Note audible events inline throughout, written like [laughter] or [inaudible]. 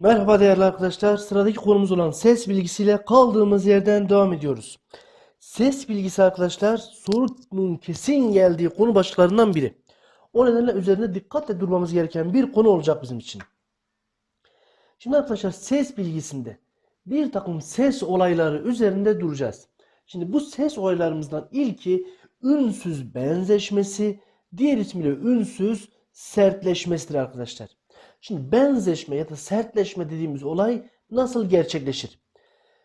Merhaba değerli arkadaşlar. Sıradaki konumuz olan ses bilgisiyle kaldığımız yerden devam ediyoruz. Ses bilgisi arkadaşlar sorunun kesin geldiği konu başlıklarından biri. O nedenle üzerinde dikkatle durmamız gereken bir konu olacak bizim için. Şimdi arkadaşlar ses bilgisinde bir takım ses olayları üzerinde duracağız. Şimdi bu ses olaylarımızdan ilki ünsüz benzeşmesi, diğer ismiyle ünsüz sertleşmesidir arkadaşlar. Şimdi benzeşme ya da sertleşme dediğimiz olay nasıl gerçekleşir?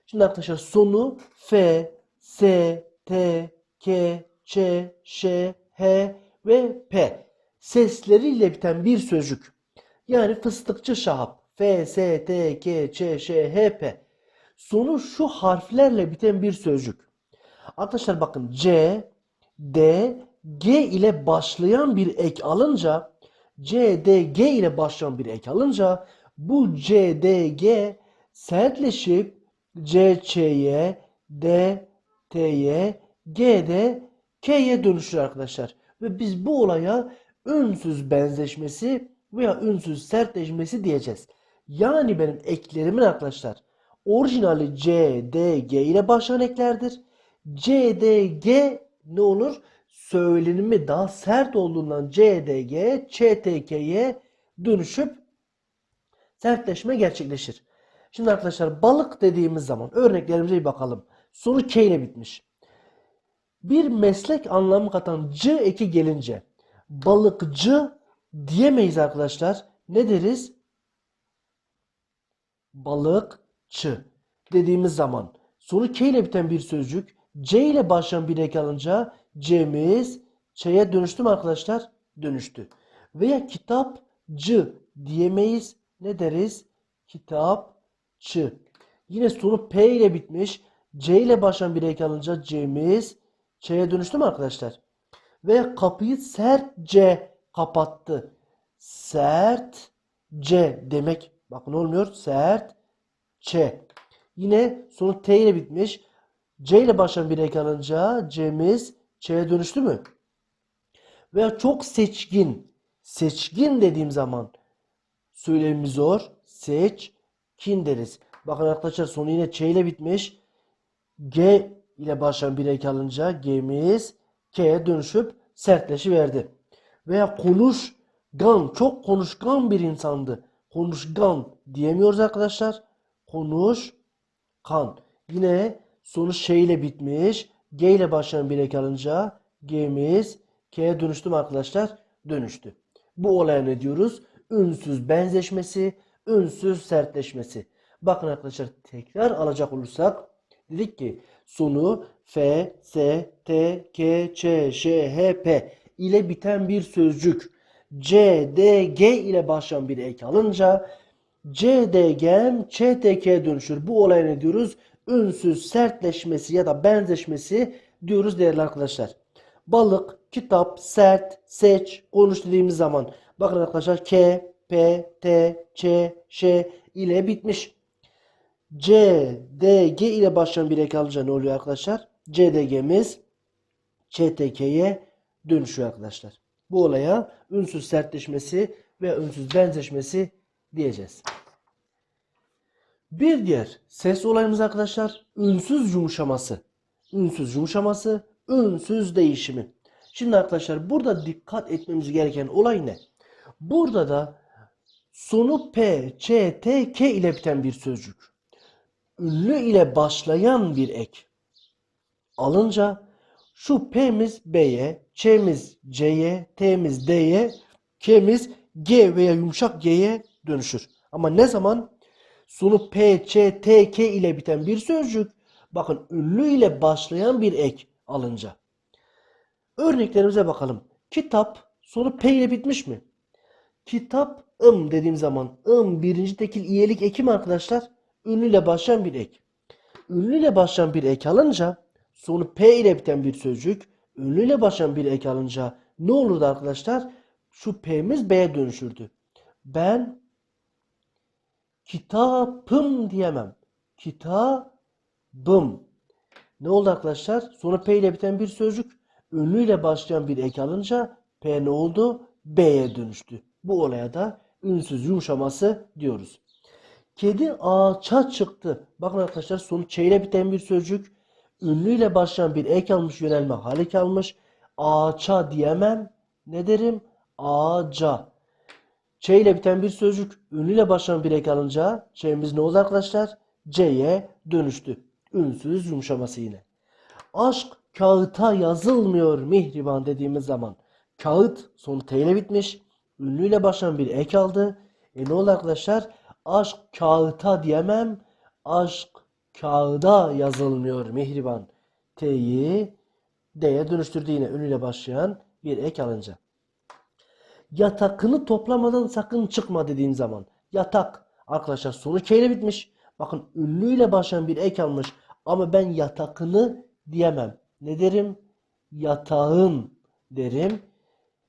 Şimdi arkadaşlar sonu F, S, T, K, Ç, Ş, H ve P sesleriyle biten bir sözcük. Yani fıstıkçı şahap. F, S, T, K, Ç, Ş, H, P. Sonu şu harflerle biten bir sözcük. Arkadaşlar bakın C, D, G ile başlayan bir ek alınca C, D, G ile başlayan bir ek alınca bu C, D, G sertleşip C, Ç'ye, D, T'ye, G de K'ye dönüşür arkadaşlar. Ve biz bu olaya ünsüz benzeşmesi veya ünsüz sertleşmesi diyeceğiz. Yani benim eklerimin arkadaşlar orijinali C, D, G ile başlayan eklerdir. C, D, G ne olur? Söylenimi daha sert olduğundan C, D, G, Ç, T, K'ye dönüşüp sertleşme gerçekleşir. Şimdi arkadaşlar balık dediğimiz zaman örneklerimize bir bakalım. Sonu K ile bitmiş. Bir meslek anlamı katan C eki gelince balıkçı diyemeyiz arkadaşlar. Ne deriz? Balıkçı dediğimiz zaman sonu K ile biten bir sözcük C ile başlayan bir ek alınca C'miz Ç'ye dönüştü mü arkadaşlar? Dönüştü. Veya kitapçı diyemeyiz. Ne deriz? Kitapçı. Yine sonu P ile bitmiş. C ile başlayan bir ek alınca C'miz Ç'ye dönüştü mü arkadaşlar? Veya kapıyı sertçe kapattı. Sertçe demek. Bakın olmuyor. Sertçe. Yine sonu T ile bitmiş. C ile başlayan bir ek alınca C'miz Ç'ye dönüştü mü? Veya çok seçkin. Seçkin dediğim zaman söylemimiz zor. Seçkin deriz. Bakın arkadaşlar sonu yine Ç ile bitmiş. G ile başlayan bir ek alınca G'miz K'ye dönüşüp sertleşiverdi. Veya konuşkan. Çok konuşkan bir insandı. Konuşkan diyemiyoruz arkadaşlar. Konuşkan. Yine sonu şey ile bitmiş. G ile başlayan bir ek alınca G'miz K'ye dönüştü mü arkadaşlar? Dönüştü. Bu olaya ne diyoruz? Ünsüz benzeşmesi, ünsüz sertleşmesi. Bakın arkadaşlar tekrar alacak olursak dedik ki sonu F, S, T, K, Ç, Ş, H, P ile biten bir sözcük C, D, G ile başlayan bir ek alınca C, D, G, Ç, T, K dönüşür. Bu olaya ne diyoruz? Ünsüz sertleşmesi ya da benzeşmesi diyoruz değerli arkadaşlar. Balık, kitap, sert, seç, konuş dediğimiz zaman bakın arkadaşlar K, P, T, Ç, Ş ile bitmiş. C, D, G ile başlayan bir ek alınca ne oluyor arkadaşlar? C, D, G'miz Ç, T, K'ye dönüşüyor arkadaşlar. Bu olaya ünsüz sertleşmesi ve ünsüz benzeşmesi diyeceğiz. Bir diğer ses olayımız arkadaşlar ünsüz yumuşaması. Ünsüz yumuşaması, ünsüz değişimi. Şimdi arkadaşlar burada dikkat etmemiz gereken olay ne? Burada da sonu P, Ç, T, K ile biten bir sözcük. Ünlü ile başlayan bir ek. Alınca şu P'miz B'ye, Ç'miz C'ye, T'miz D'ye, K'miz G veya yumuşak G'ye dönüşür. Ama ne zaman? Sonu P, Ç, T, K ile biten bir sözcük. Bakın ünlü ile başlayan bir ek alınca. Örneklerimize bakalım. Kitap sonu P ile bitmiş mi? Kitap ım dediğim zaman ım birinci tekil iyelik eki mi arkadaşlar? Ünlü ile başlayan bir ek. Ünlü ile başlayan bir ek alınca sonu P ile biten bir sözcük ünlü ile başlayan bir ek alınca ne olurdu arkadaşlar? Şu P'miz B'ye dönüşürdü. Ben kitapım diyemem. Kitabım. Ne oldu arkadaşlar? Sonra P ile biten bir sözcük ünlü ile başlayan bir ek alınca P ne oldu? B'ye dönüştü. Bu olaya da ünsüz yumuşaması diyoruz. Kedi ağaça çıktı. Bakın arkadaşlar sonu ç ile biten bir sözcük. Ünlüyle başlayan bir ek almış yönelme halik almış. Ağaça diyemem. Ne derim? Ağaca. Ç ile biten bir sözcük ünlüyle başlayan bir ek alınca Ç'miz ne oldu arkadaşlar? C'ye dönüştü. Ünsüz yumuşaması yine. Aşk kağıta yazılmıyor mihriban dediğimiz zaman kağıt sonu T ile bitmiş. Ünlüyle başlayan bir ek aldı. E ne oldu arkadaşlar? Aşk kağıta diyemem. Aşk kağıda yazılmıyor mihriban. T'yi D'ye dönüştürdü yine ünlüyle başlayan bir ek alınca. Yatakını toplamadan sakın çıkma dediğim zaman. Yatak. Arkadaşlar sonu K ile bitmiş. Bakın ünlüyle başlayan bir ek almış. Ama ben yatakını diyemem. Ne derim? Yatağın derim.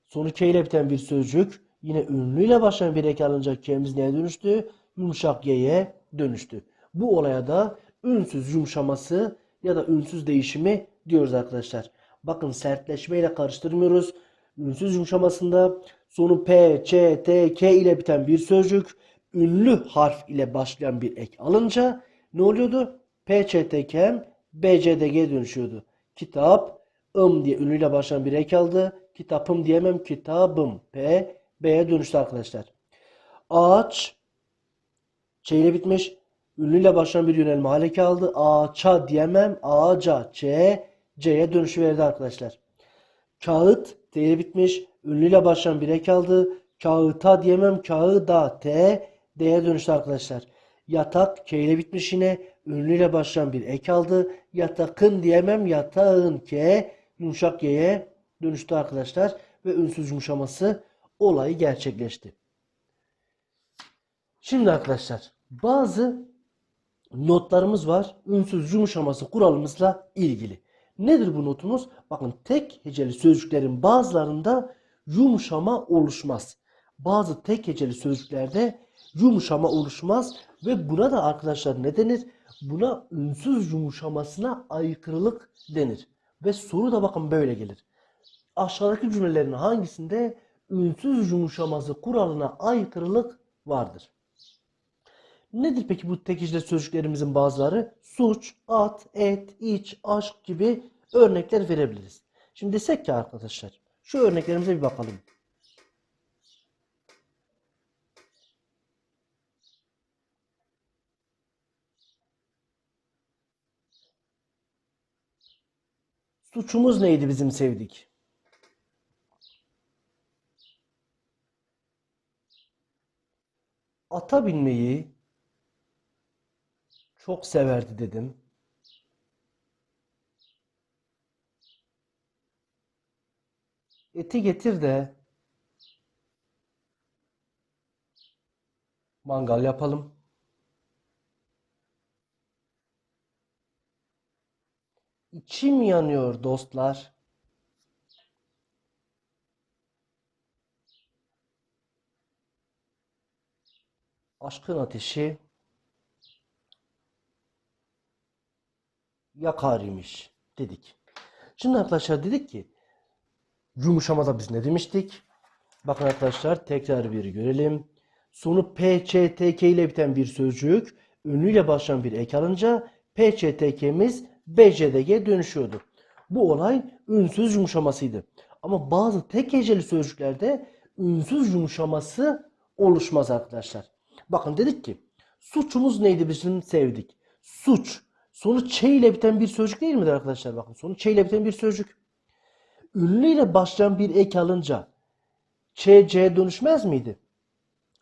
Sonu K ile biten bir sözcük. Yine ünlüyle başlayan bir ek alınca K'miz neye dönüştü? Yumuşak Y'ye dönüştü. Bu olaya da ünsüz yumuşaması ya da ünsüz değişimi diyoruz arkadaşlar. Bakın sertleşmeyle karıştırmıyoruz. Ünsüz yumuşamasında sonu P, Ç, T, K ile biten bir sözcük ünlü harf ile başlayan bir ek alınca ne oluyordu? P, Ç, T, K, B, C, D, G dönüşüyordu. Kitap, ım diye ünlüyle başlayan bir ek aldı. Kitapım diyemem, kitabım. P, B'ye dönüştü arkadaşlar. Ağaç, Ç ile bitmiş. Ünlüyle başlayan bir yönelme haleki aldı. Ağaça diyemem. Ağaca. Ç. C'ye dönüşü verdi arkadaşlar. Kağıt. T ile bitmiş. Ünlüyle başlayan bir ek aldı. Kağıta diyemem. Kağıda. T. D'ye dönüştü arkadaşlar. Yatak. K ile bitmiş yine. Ünlüyle başlayan bir ek aldı. Yatakın diyemem. Yatağın. K. Yumuşak Y'ye dönüştü arkadaşlar. Ve ünsüz yumuşaması olayı gerçekleşti. Şimdi arkadaşlar bazı notlarımız var. Ünsüz yumuşaması kuralımızla ilgili. Nedir bu notumuz? Bakın tek heceli sözcüklerin bazılarında yumuşama oluşmaz. Bazı tek heceli sözcüklerde yumuşama oluşmaz ve buna da arkadaşlar ne denir? Buna ünsüz yumuşamasına aykırılık denir. Ve soru da bakın böyle gelir. Aşağıdaki cümlelerin hangisinde ünsüz yumuşaması kuralına aykırılık vardır? Nedir peki bu tek sözcüklerimizin bazıları? Suç, at, et, iç, aşk gibi örnekler verebiliriz. Şimdi desek ki arkadaşlar şu örneklerimize bir bakalım. Suçumuz neydi bizim sevdik? Ata binmeyi çok severdi dedim. Eti getir de mangal yapalım. İçim yanıyor dostlar. Aşkın ateşi yakar imiş dedik. Şimdi arkadaşlar dedik ki yumuşamada biz ne demiştik? Bakın arkadaşlar tekrar bir görelim. Sonu P, Ç, T, K ile biten bir sözcük ünlüyle başlayan bir ek alınca P, Ç, T, K'miz B, C, D, G dönüşüyordu. Bu olay ünsüz yumuşamasıydı. Ama bazı tek heceli sözcüklerde ünsüz yumuşaması oluşmaz arkadaşlar. Bakın dedik ki suçumuz neydi bizim sevdik. Suç. Sonu ç ile biten bir sözcük değil midir arkadaşlar? Bakın sonu ç ile biten bir sözcük. Ünlü ile başlayan bir ek alınca ç, c dönüşmez miydi?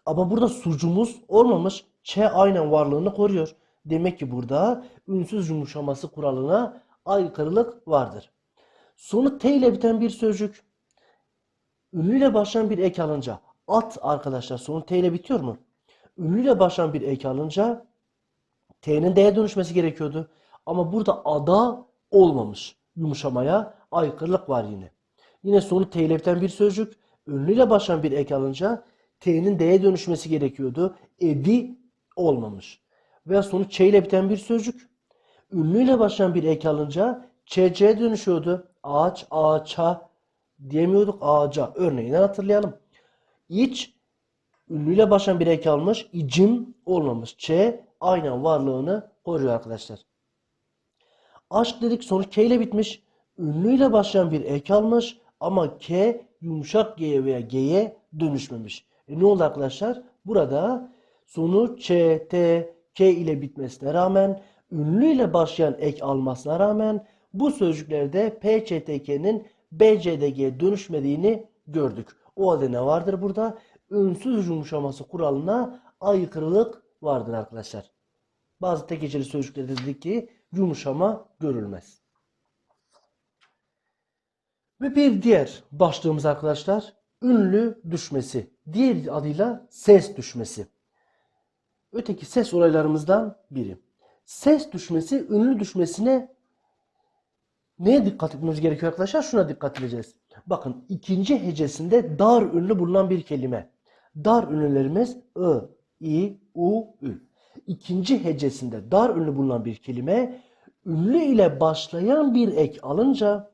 Ama burada sucumuz olmamış. Ç aynen varlığını koruyor. Demek ki burada ünsüz yumuşaması kuralına aykırılık vardır. Sonu t ile biten bir sözcük. Ünlüyle başlayan bir ek alınca at arkadaşlar sonu t ile bitiyor mu? Ünlüyle başlayan bir ek alınca T'nin D'ye dönüşmesi gerekiyordu. Ama burada ada olmamış. Yumuşamaya aykırılık var yine. Yine sonu T ile biten bir sözcük. Ünlüyle başlayan bir ek alınca T'nin D'ye dönüşmesi gerekiyordu. Edi olmamış. Veya sonu Ç ile biten bir sözcük. Ünlüyle başlayan bir ek alınca ÇC'ye dönüşüyordu. Ağaç, ağaça diyemiyorduk ağaca. Örneğinden hatırlayalım. İç ünlüyle başlayan bir ek almış. İcim olmamış. Ç aynen varlığını koruyor arkadaşlar. Aşk dedik sonu K ile bitmiş. Ünlüyle başlayan bir ek almış ama K yumuşak G'ye veya G'ye dönüşmemiş. E ne oldu arkadaşlar? Burada sonu Ç, T, K ile bitmesine rağmen ünlüyle başlayan ek almasına rağmen bu sözcüklerde P, Ç, T, K'nin B, C, D, G'ye dönüşmediğini gördük. O halde ne vardır burada? Ünsüz yumuşaması kuralına aykırılık vardır arkadaşlar. Bazı tek heceli sözcüklerde dedik ki yumuşama görülmez. Ve bir diğer başlığımız arkadaşlar ünlü düşmesi. Diğer adıyla ses düşmesi. Öteki ses olaylarımızdan biri. Ses düşmesi ünlü düşmesine neye dikkat etmemiz gerekiyor arkadaşlar? Şuna dikkat edeceğiz. Bakın ikinci hecesinde dar ünlü bulunan bir kelime. Dar ünlülerimiz I, I, U, Ü. İkinci hecesinde dar ünlü bulunan bir kelime ünlü ile başlayan bir ek alınca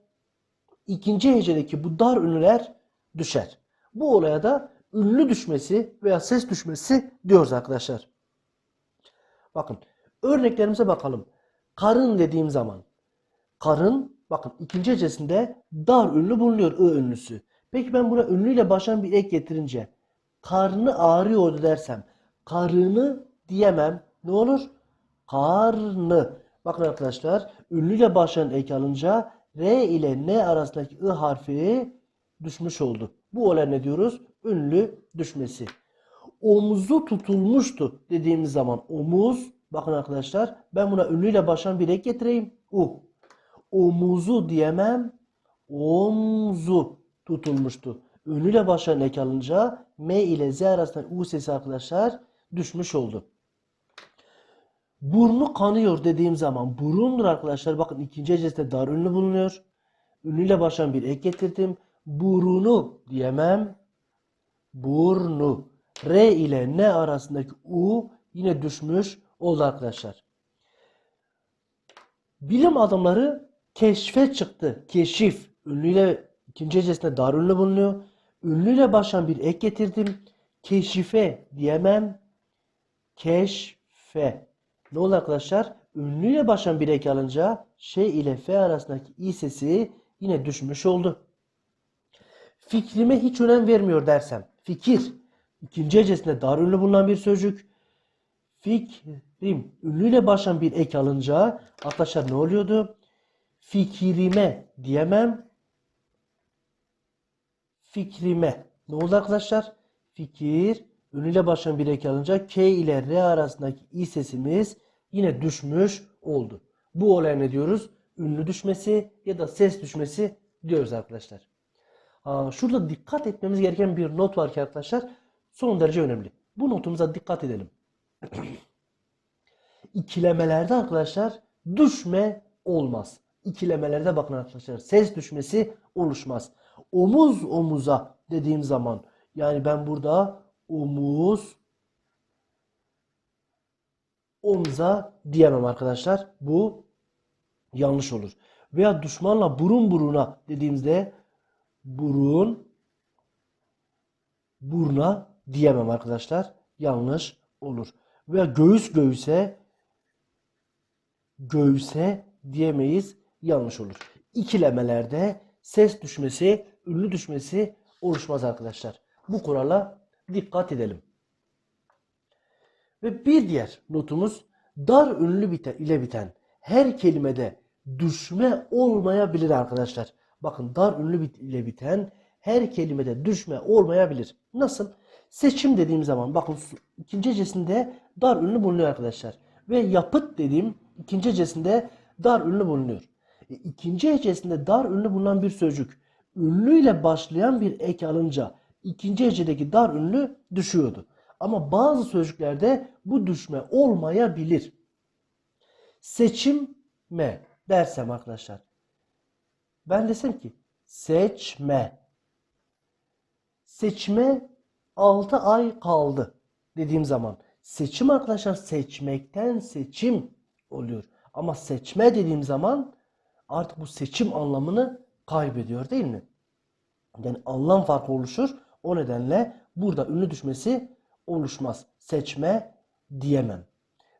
ikinci hecedeki bu dar ünlüler düşer. Bu olaya da ünlü düşmesi veya ses düşmesi diyoruz arkadaşlar. Bakın örneklerimize bakalım. Karın dediğim zaman karın bakın ikinci hecesinde dar ünlü bulunuyor ı ünlüsü. Peki ben buna ünlüyle başlayan bir ek getirince karnı ağrıyordu dersem karını diyemem. Ne olur? Karnı. Bakın arkadaşlar ünlüyle başlayan ek alınca R ile N arasındaki I harfi düşmüş oldu. Bu olay ne diyoruz? Ünlü düşmesi. Omuzu tutulmuştu dediğimiz zaman omuz bakın arkadaşlar ben buna ünlüyle başlayan bir ek getireyim. U. Omuzu diyemem. Omzu tutulmuştu. Ünlüyle başlayan ek alınca M ile Z arasında U sesi arkadaşlar düşmüş oldu. Burnu kanıyor dediğim zaman burundur arkadaşlar. Bakın ikinci hecesinde dar ünlü bulunuyor. Ünlüyle başlayan bir ek getirdim. Burunu diyemem. Burnu. R ile N arasındaki U yine düşmüş oldu arkadaşlar. Bilim adamları keşfe çıktı. Keşif. Ünlüyle ikinci hecesinde dar ünlü bulunuyor. Ünlüyle başlayan bir ek getirdim. Keşife diyemem. Keşfe. Ne oldu arkadaşlar? Ünlüyle başlayan bir ek alınca şey ile f arasındaki i sesi yine düşmüş oldu. Fikrime hiç önem vermiyor dersem. Fikir. ikinci hecesinde dar ünlü bulunan bir sözcük. Fikrim. Ünlüyle başlayan bir ek alınca arkadaşlar ne oluyordu? Fikrime diyemem. Fikrime. Ne oldu arkadaşlar? Fikir. Ünlüyle başlayan bir ek alınca K ile R arasındaki i sesimiz yine düşmüş oldu. Bu olaya ne diyoruz? Ünlü düşmesi ya da ses düşmesi diyoruz arkadaşlar. Aa, şurada dikkat etmemiz gereken bir not var ki arkadaşlar son derece önemli. Bu notumuza dikkat edelim. [clears throat] İkilemelerde arkadaşlar düşme olmaz. İkilemelerde bakın arkadaşlar ses düşmesi oluşmaz. Omuz omuza dediğim zaman yani ben burada omuz omza diyemem arkadaşlar. Bu yanlış olur. Veya düşmanla burun buruna dediğimizde burun buruna diyemem arkadaşlar. Yanlış olur. Veya göğüs göğüse göğüse diyemeyiz. Yanlış olur. İkilemelerde ses düşmesi, ünlü düşmesi oluşmaz arkadaşlar. Bu kurala dikkat edelim. Ve bir diğer notumuz dar ünlü biten, ile biten her kelimede düşme olmayabilir arkadaşlar. Bakın dar ünlü bit- ile biten her kelimede düşme olmayabilir. Nasıl? Seçim dediğim zaman bakın ikinci hecesinde dar ünlü bulunuyor arkadaşlar. Ve yapıt dediğim ikinci hecesinde dar ünlü bulunuyor. E, ikinci hecesinde dar ünlü bulunan bir sözcük ünlüyle başlayan bir ek alınca ikinci hecedeki dar ünlü düşüyordu. Ama bazı sözcüklerde bu düşme olmayabilir. Seçime dersem arkadaşlar. Ben desem ki seçme. Seçme 6 ay kaldı dediğim zaman seçim arkadaşlar seçmekten seçim oluyor. Ama seçme dediğim zaman artık bu seçim anlamını kaybediyor değil mi? Yani anlam farkı oluşur. O nedenle burada ünlü düşmesi oluşmaz. Seçme diyemem.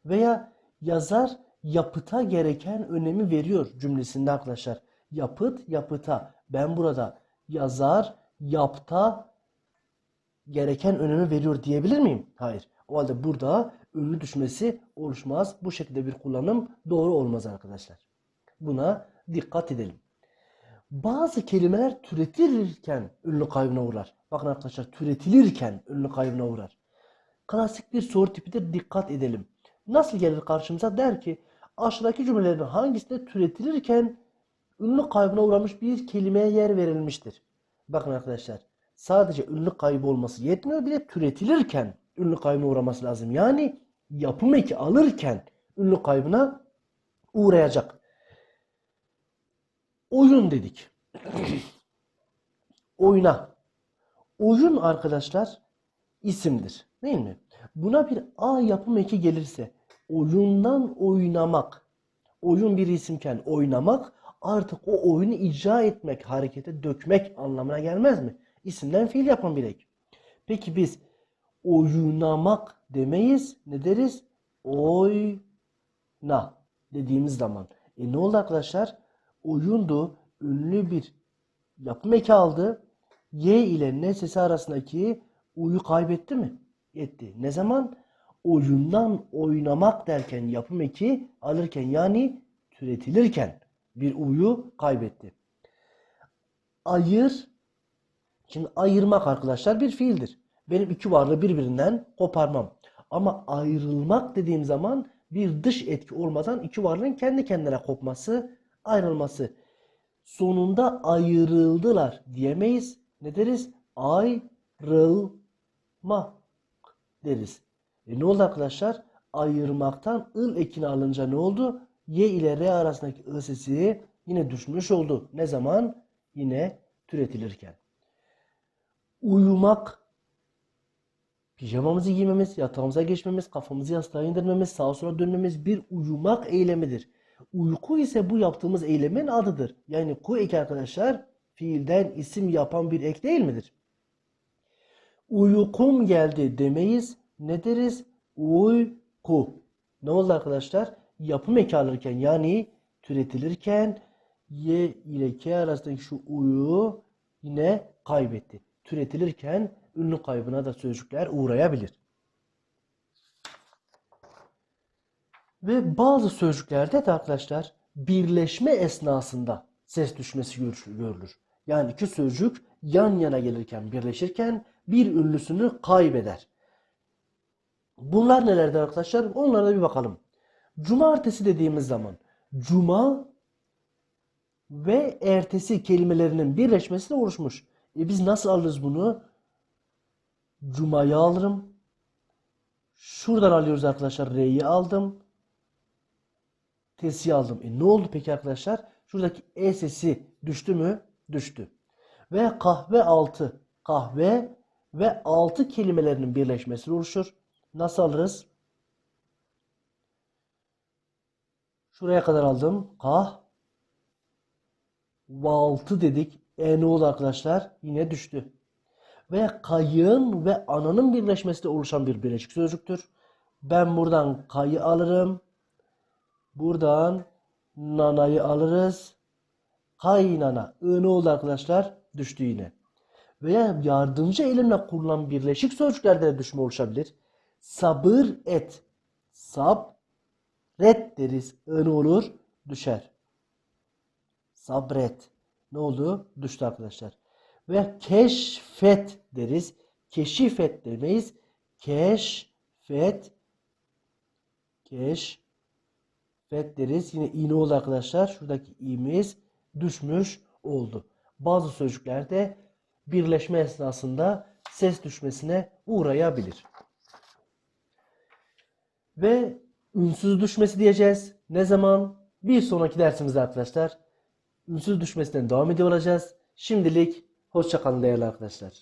Veya yazar yapıta gereken önemi veriyor cümlesinde arkadaşlar. Yapıt yapıta. Ben burada yazar yapta gereken önemi veriyor diyebilir miyim? Hayır. O halde burada ünlü düşmesi oluşmaz. Bu şekilde bir kullanım doğru olmaz arkadaşlar. Buna dikkat edelim. Bazı kelimeler türetilirken ünlü kaybına uğrar. Bakın arkadaşlar türetilirken ünlü kaybına uğrar. Klasik bir soru tipidir. Dikkat edelim. Nasıl gelir karşımıza? Der ki aşağıdaki cümlelerin hangisinde türetilirken ünlü kaybına uğramış bir kelimeye yer verilmiştir? Bakın arkadaşlar sadece ünlü kaybı olması yetmiyor. Bir türetilirken ünlü kaybına uğraması lazım. Yani yapım eki alırken ünlü kaybına uğrayacak. Oyun dedik. Oyna. Oyun arkadaşlar isimdir. Değil mi? Buna bir A yapım eki gelirse oyundan oynamak. Oyun bir isimken oynamak artık o oyunu icra etmek, harekete dökmek anlamına gelmez mi? İsimden fiil yapan bir ek. Peki biz oynamak demeyiz. Ne deriz? Oyna dediğimiz zaman. E ne oldu arkadaşlar? Oyundu. Ünlü bir yapım eki aldı. Y ile N sesi arasındaki uyu kaybetti mi? Etti. Ne zaman? Oyundan oynamak derken yapım eki alırken yani türetilirken bir uyu kaybetti. Ayır. Şimdi ayırmak arkadaşlar bir fiildir. Benim iki varlığı birbirinden koparmam. Ama ayrılmak dediğim zaman bir dış etki olmadan iki varlığın kendi kendine kopması, ayrılması. Sonunda ayrıldılar diyemeyiz. Ne deriz? Ayrılma deriz. E ne oldu arkadaşlar? Ayırmaktan ıl ekini alınca ne oldu? Y ile R arasındaki ı sesi yine düşmüş oldu. Ne zaman? Yine türetilirken. Uyumak Pijamamızı giymemiz, yatağımıza geçmemiz, kafamızı yastığa indirmemiz, sağa sola dönmemiz bir uyumak eylemidir. Uyku ise bu yaptığımız eylemin adıdır. Yani ku eki arkadaşlar fiilden isim yapan bir ek değil midir? Uykum geldi demeyiz. Ne deriz? Uyku. Ne oldu arkadaşlar? Yapım eki alırken yani türetilirken y ile k arasındaki şu uyu yine kaybetti. Türetilirken ünlü kaybına da sözcükler uğrayabilir. Ve bazı sözcüklerde de arkadaşlar birleşme esnasında ses düşmesi görülür. Yani iki sözcük yan yana gelirken, birleşirken bir ünlüsünü kaybeder. Bunlar nelerdir arkadaşlar? Onlara da bir bakalım. Cumartesi dediğimiz zaman cuma ve ertesi kelimelerinin birleşmesiyle oluşmuş. E biz nasıl alırız bunu? Cuma'yı alırım. Şuradan alıyoruz arkadaşlar. R'yi aldım. T'si aldım. E ne oldu peki arkadaşlar? Şuradaki E sesi düştü mü? Düştü. Ve kahve altı. Kahve ve altı kelimelerinin birleşmesi oluşur. Nasıl alırız? Şuraya kadar aldım. Kah. Valtı dedik. E ne oldu arkadaşlar? Yine düştü. Ve kayığın ve ananın birleşmesiyle oluşan bir birleşik sözcüktür. Ben buradan kayı alırım. Buradan nanayı alırız. Kaynana. I ne oldu arkadaşlar? Düştü yine. Veya yardımcı eylemle kurulan birleşik sözcüklerde de düşme oluşabilir. Sabır et. Sab ret deriz. I ne olur? Düşer. Sabret. Ne oldu? Düştü arkadaşlar. Ve keşfet deriz. Keşifet demeyiz. Keşfet keşfet deriz. Yine iğne oldu arkadaşlar. Şuradaki i'miz düşmüş oldu. Bazı sözcüklerde birleşme esnasında ses düşmesine uğrayabilir. Ve ünsüz düşmesi diyeceğiz. Ne zaman? Bir sonraki dersimizde arkadaşlar ünsüz düşmesinden devam ediyor olacağız. Şimdilik hoşçakalın değerli arkadaşlar.